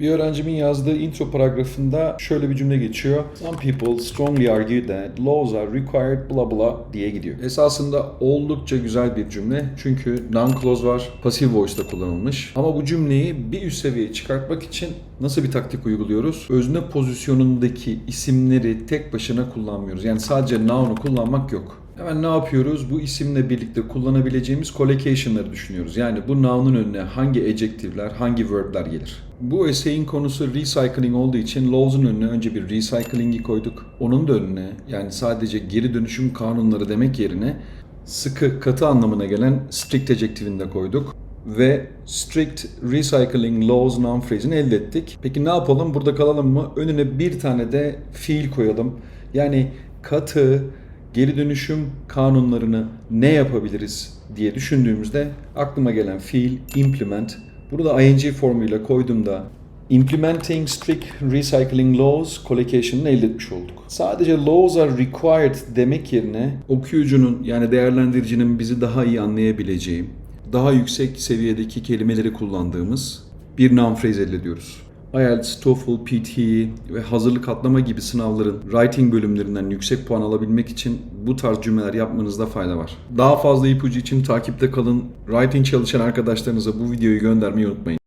Bir öğrencimin yazdığı intro paragrafında şöyle bir cümle geçiyor. Some people strongly argue that laws are required bla bla diye gidiyor. Esasında oldukça güzel bir cümle. Çünkü noun clause var. Passive voice'da kullanılmış. Ama bu cümleyi bir üst seviyeye çıkartmak için nasıl bir taktik uyguluyoruz? Özne pozisyonundaki isimleri tek başına kullanmıyoruz. Yani sadece noun'u kullanmak yok. Hemen ne yapıyoruz? Bu isimle birlikte kullanabileceğimiz collocation'ları düşünüyoruz. Yani bu noun'un önüne hangi adjective'ler, hangi verb'ler gelir? Bu essay'in konusu recycling olduğu için Laws'un önüne önce bir recycling'i koyduk. Onun da önüne yani sadece geri dönüşüm kanunları demek yerine sıkı, katı anlamına gelen strict adjective'ini de koyduk. Ve strict recycling laws noun phrase'ini elde ettik. Peki ne yapalım? Burada kalalım mı? Önüne bir tane de fiil koyalım. Yani katı, geri dönüşüm kanunlarını ne yapabiliriz diye düşündüğümüzde aklıma gelen fiil implement. Burada ing formuyla koyduğumda implementing strict recycling laws collocation'ını elde etmiş olduk. Sadece laws are required demek yerine okuyucunun yani değerlendiricinin bizi daha iyi anlayabileceği, daha yüksek seviyedeki kelimeleri kullandığımız bir noun phrase elde ediyoruz. IELTS, TOEFL, PTE ve hazırlık atlama gibi sınavların writing bölümlerinden yüksek puan alabilmek için bu tarz cümleler yapmanızda fayda var. Daha fazla ipucu için takipte kalın. Writing çalışan arkadaşlarınıza bu videoyu göndermeyi unutmayın.